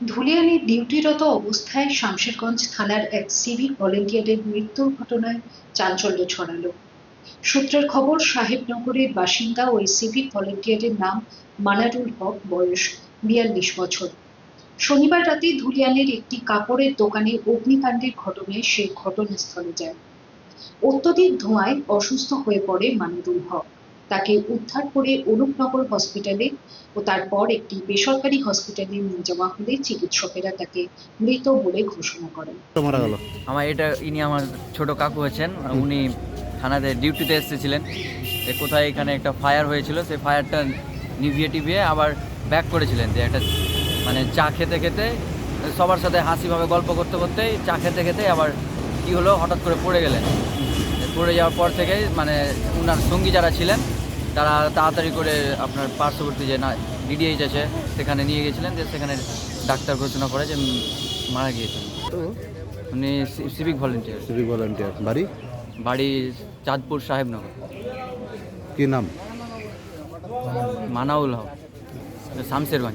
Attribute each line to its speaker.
Speaker 1: ধুলিয়ানে ডিউটিরত অবস্থায় শামশেরগঞ্জ থানার এক সিভিক ভলেন্টিয়ারের মৃত্যুর ঘটনায় চাঞ্চল্য ছড়ালো। সূত্রের খবর, সাহেবনগরের বাসিন্দা ওই সিভিক ভলেন্টিয়ারের নাম মানারুল হক, বয়স বিয়াল্লিশ বছর। শনিবার রাতে ধুলিয়ানের একটি কাপড়ের দোকানে অগ্নিকাণ্ডের ঘটনায় সে ঘটনাস্থলে যায়। অত্যধিক ধোঁয়ায় অসুস্থ হয়ে পড়ে মানারুল হক। তাকে উদ্ধার করে অনুপনগর হসপিটালে ও তারপর একটি বেসরকারি হসপিটালে নিয়ে যাওয়া হলে চিকিৎসকেরা তাকে মৃত বলে ঘোষণা করেন।
Speaker 2: মারা গেল।
Speaker 3: আমার এটা ইনি আমার ছোট কাকু আছেন উনি থানাতে ডিউটিতে এসেছিলেন। যে কোথায় এখানে একটা ফায়ার হয়েছিল সেই ফায়ারটা নিভিয়ে টিভিয়ে আবার ব্যাক করেছিলেন যে একটা মানে চা খেতে খেতে সবার সাথে হাসিভাবে গল্প করতে করতেই চা খেতে খেতে আবার কি হলো হঠাৎ করে পড়ে গেলেন। পড়ে যাওয়ার পর থেকে মানে ওনার সঙ্গী যারা ছিলেন তারা তাড়াতাড়ি করে আপনার পার্শ্ববর্তী যে না ডিডিএইচ আছে সেখানে নিয়ে গেছিলেন যে সেখানে ডাক্তার ঘোষণা করে যে মারা গিয়েছেন। উনি? Civic volunteer.
Speaker 2: Civic volunteer. বাড়ি?
Speaker 3: বাড়ি চাঁদপুর সাহেবনগর।
Speaker 2: কি নাম?
Speaker 3: মানাউল হক।
Speaker 2: শামসুর রহমান।